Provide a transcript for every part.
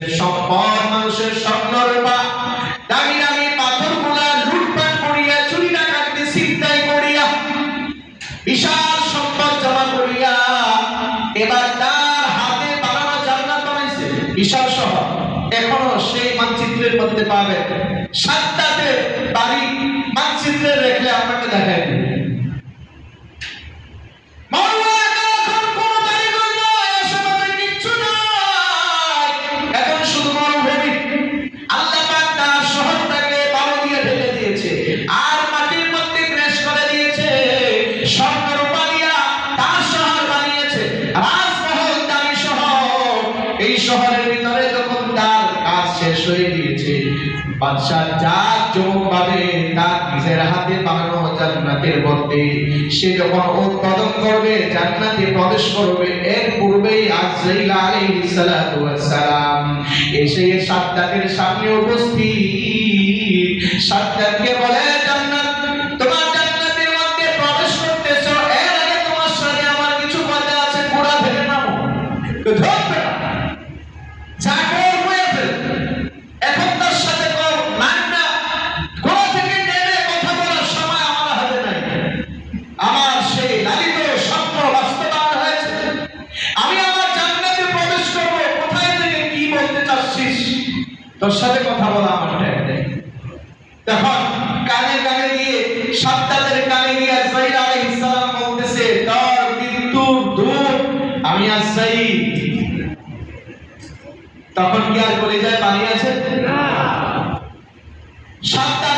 সম্পদ মানুষের রূপা দামি দামি পাথরগুলা লুটপাট করিয়া, চুরি ডাকাতি করিয়া, বিশাল সম্পদ জমা করিয়া, এবার তার হাতে বানানো জান্নাত বানাইছে। বিশাল এখনও সেই মানচিত্রের মধ্যে পাবে। সাতটাতে বাড়ি মানচিত্রে রেখে আপনাকে দিবে বাদশাহ চোখ পাবে নিজের হাতে বানানো জান্নাতের সে যখন উৎপাদন করবে, জান্নাতে প্রবেশ করবে, এর পূর্বেই আজরাইল আলাইহিস সালাতু সালাম এসে সাদ্দাতের সামনে উপস্থিত। সাদ্দাতকে বলে, জান্নাত তোর সাথে কথা বলা আমার টাইম নেই। তখন কানে কানে গিয়ে সাত্তাদের কানে গিয়ে আজরাইল আলাইহিস সালাম বলতেছে তোর মৃত্যুর দূর আমি আজরাইল তখন কি আর বলে যায় পানি আছে? না। তখন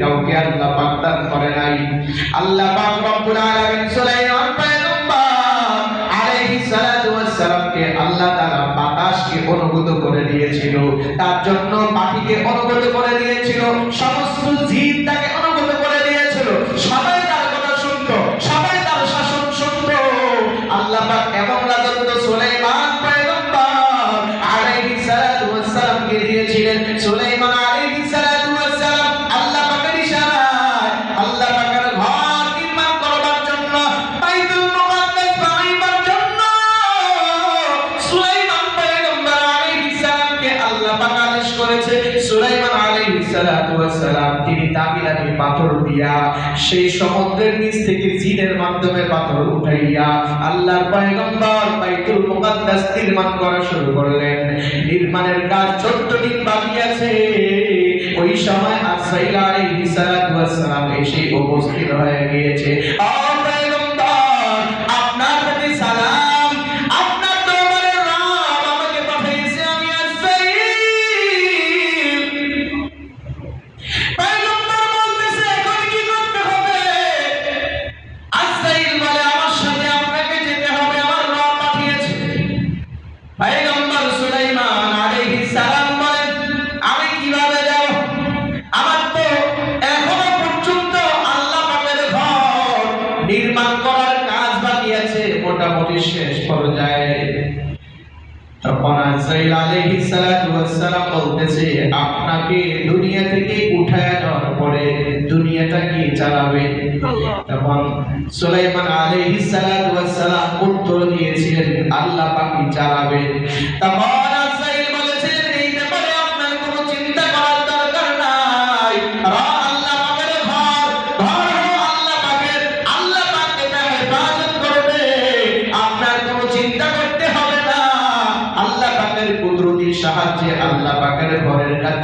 কাউকে আল্লাহ করে নাই। আল্লাহ সুলাইমান আল্লাহ বাতাসকে অনুগত করে দিয়েছিল। তার জন্য পাখিকে অনুগত করে দিয়েছিল। সমস্ত জীব তাকে অনুগত করে দিয়েছিল। সবাই পাথর দিয়া, সেই সমুদ্রের নিচ থেকে জিনের মাধ্যমে পাথর উঠাইয়া আল্লাহর পয়গম্বর বাইতুল মুকাদ্দাস নির্মাণ করা শুরু করলেন। নির্মাণের কাজ 14 দিন বাকি আছে। ওই সময় আসাইলা আলাইহিস সালাম এসে উপস্থিত হয়ে গিয়েছে। ও তখন আজরাইল আলাইহি সালাতু ওয়াসসালাম বলতেছে আপনাকে দুনিয়া থেকে উঠায় নেওয়ার পরে দুনিয়াটা কি চালাবে? তখন সুলাইমান আলাইহি সালাতু ওয়াসসালাম উত্তর দিয়েছিলেন আল্লাহ পাকই চালাবে। তখন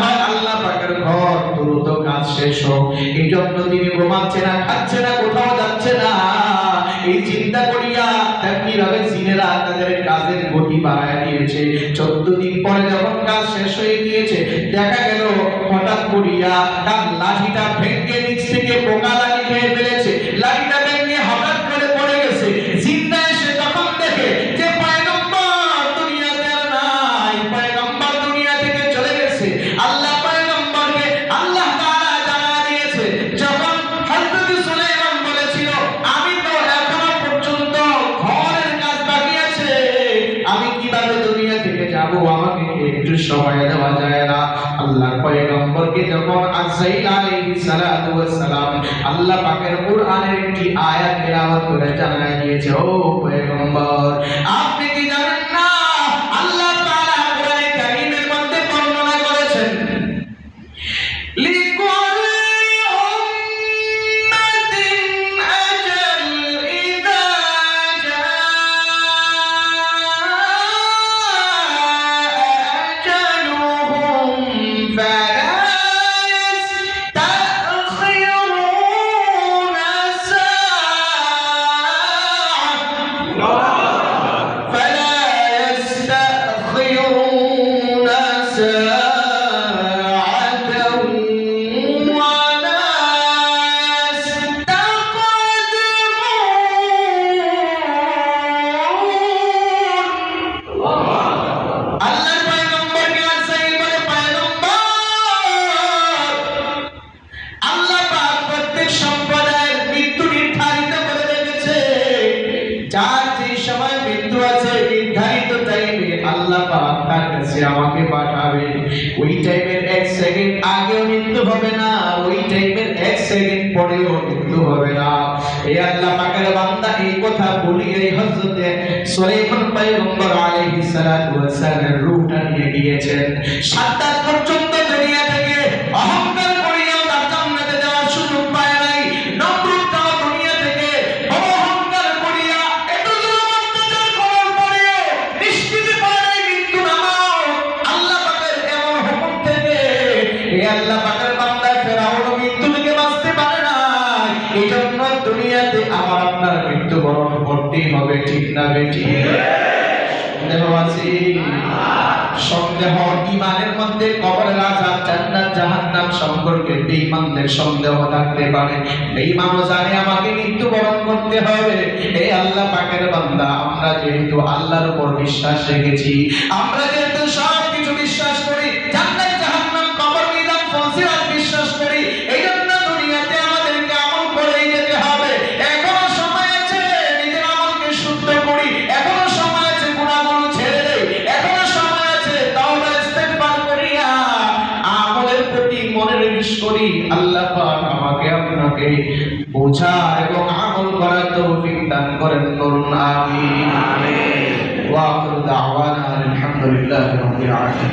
হয় আল্লাহ পাকের ঘর, দ্রুত কাজ শেষ হোক। এই জন্য তিনি ঘুমাচ্ছে না, খাচ্ছে না, কোথাও যাচ্ছে না। এই চিন্তা করিয়া তেমনি ভাবে জিনেরা তাদের কাজের গতি বাড়ায় দিয়েছে। চোদ্দ দিন পরে যখন কাজ শেষ হয়ে গিয়েছে, দেখা গেল হঠাৎ করিয়া তার লাঠিটা ভেঙে নিচ থেকে পোকা লাগি খেয়ে ফেলেছে। লাঠিটা সময় দেওয়া যায় না আল্লাহর পয়গম্বরকে যখন আযাইল আলাইহিস সালাতু ওয়াস সালাম আল্লাহ পাকের কোরআনের একটি আয়াত তেলাওয়াত করে জানায় দিয়েছে, ও পয়গম্বর আপনি সেকেন্ড পরেও মৃত্যু হবে না। এ আল্লাহ পাকের বান্দা এই কথা বলিয়েই হযরতে সুলাইমান পয়গম্বর আলাইহিস সালাতু ওয়াস রূহটা নিয়ে গিয়েছেন। সাত পর্যন্ত আমার আপনার মৃত্যুবরণ করতেই হবে, ঠিক না বেটি সন্দেহ ইমানের মধ্যে সম্পর্কে সন্দেহ থাকতে পারে। জানে আমাকে করতে হবে। এই আল্লাহ পাকের বান্দা, আমরা যেহেতু আল্লাহর উপর বিশ্বাস রেখেছি, আমরা যেহেতু সব কিছু বিশ্বাস করি আমাকে বোঝা এবং আমল করার তৌফিক দান করেন করুন আমিন। আমিন। ওয়া আখিরু দাওয়ানা আলহামদুলিল্লাহি রাব্বিল আলামিন।